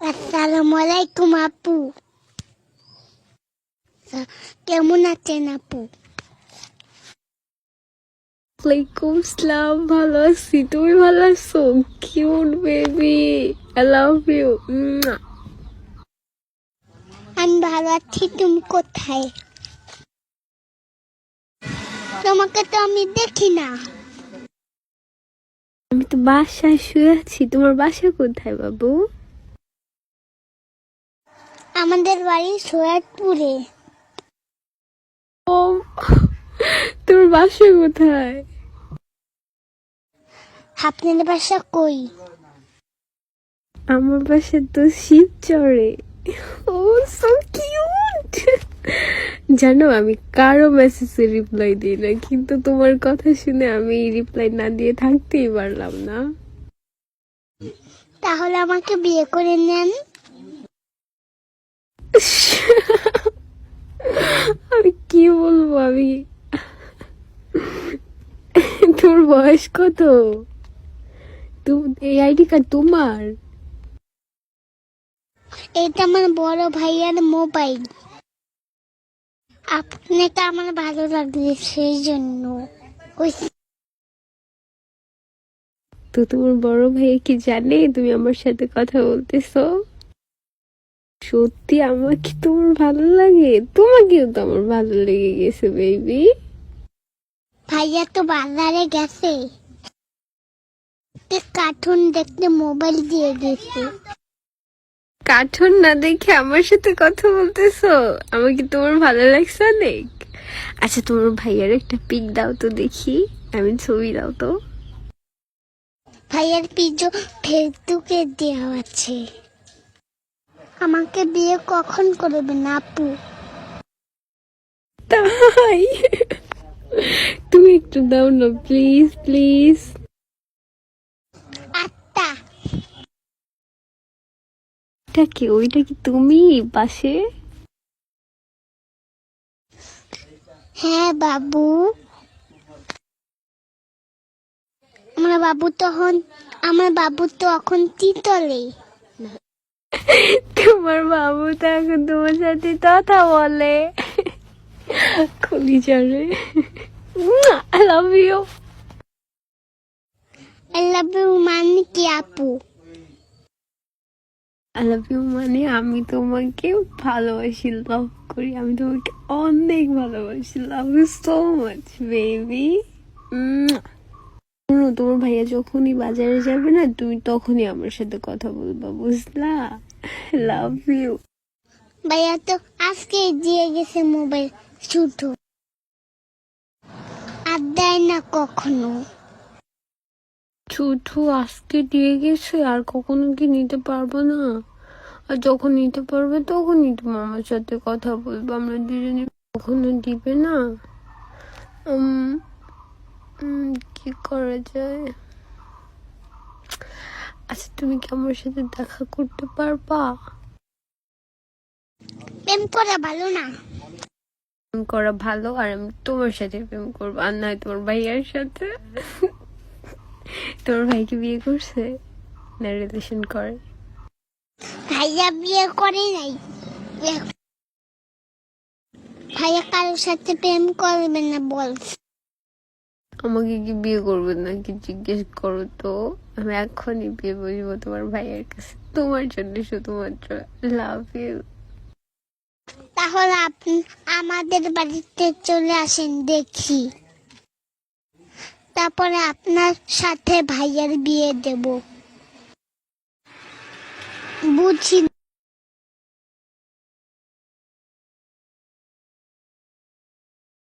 আসসালামু আলাইকুম আপু কেমন আছেন আপু ওয়ালাইকুম সালাম ভালো আছি। তুমি ভালো আছো? Cute baby I love you আমি ভালো আছি তুমি কোথায়? তোমাকে তো আমি দেখি না। আমি তো বাসায় শুয়ে আছি। তোমার বাসা কোথায় বাবু? আমাদের বাড়ি সৈয়দপুরে। ও তোমার বাসা কোথায়? আপনাদের বাসা কই? আমার বাসা তো শিবচরে ও সো কিউট জানো আমি কারও মেসেজে রিপ্লাই দিই না কিন্তু তোমার কথা শুনে আমি রিপ্লাই না দিয়ে থাকতেই পারলাম না। তাহলে আমাকে বিয়ে করে নেন। আমি কি বলব? আমি তোর বয়স কত? এই আইডি কার্ড তোমার? এটা আমার বড় ভাইয়ার মোবাইল। আপনাকে আমার ভালো লাগছে সেই জন্য। ওই তো তোমার বড় ভাই কি জানে? তুমি আমার সাথে কথা বলতেছো? সত্যি আমাকে তোমার ভালো লাগে? তোমাকেও তো আমার ভালো লেগে গেছে বেবি ভাইয়া তো বাজারে গেছে। কার্টুন দেখতে মোবাইল দিয়ে গেছে কার্টুন না দেখে আমার সাথে কথা বলতেছো? আমাকে তোমার ভালো লাগছে অনেক? আচ্ছা তোমার ভাইয়ার একটা পিক দাও তো দেখি। আমি ছবি দাও তো। ভাইয়ার পিজো ফেসবুকে দেওয়া আছে। আমাকে বিয়ে কখন করবেন আপু? তাই? তুমি একটু দাও না প্লিজ প্লিজ আত্মা এটা কি ওইটা কি তুমি পাশে? হ্যাঁ বাবু। আমার বাবু তখন আমার বাবু তো এখন তিতলে। তোমার বাবু তো এখন তোমার সাথে কথা বলে। খুলি যাবে I love you I love you মানে কি আপু? আই লাভ ইউ মানে আমি তোমাকে ভালোবাসি লাভ করি। আমি তোমাকে অনেক ভালোবাসি। Love you so much baby শোনো তোমার ভাইয়া যখনই বাজারে যাবে না তুমি তখনই আমার সাথে কথা বলবা বুঝলা? লাভ ইউ ভাইয়া তো আজকে দিয়ে গেছে মোবাইল শুধু আর দেয় না কখনো। ছুটু আজকে দিয়ে গেছে আর কখনো কি নিতে পারব না? আর যখন নিতে পারবে তখনই তুমি আমার সাথে কথা বলব আমরা দুজনে কখনো দিবে না। কি করা যায়? আচ্ছা তুমি কি আমার সাথে দেখা করতে পারবা? প্রেম করা ভালো না। প্রেম করা ভালো আর আমি তোমার সাথে প্রেম করব আর নয় তোমার ভাইয়ার সাথে। তোমার ভাইকে বিয়ে করছে? না রিলেশন করে? ভাইয়া বিয়ে করে নাই। ভাইয়া কারোর সাথে প্রেম করবে না বল আমাকে কি বিয়ে করবে নাকি জিজ্ঞেস করো তো? আমি এখনই বিয়ে বসবো তোমার ভাইয়ের কাছে। তোমার জন্য শুধুমাত্র লাভ ইউ তাহলে আপনি আমাদের বাড়িতে চলে আসেন দেখি। তারপরে আপনার সাথে ভাইয়ের বিয়ে দেব। বুঝি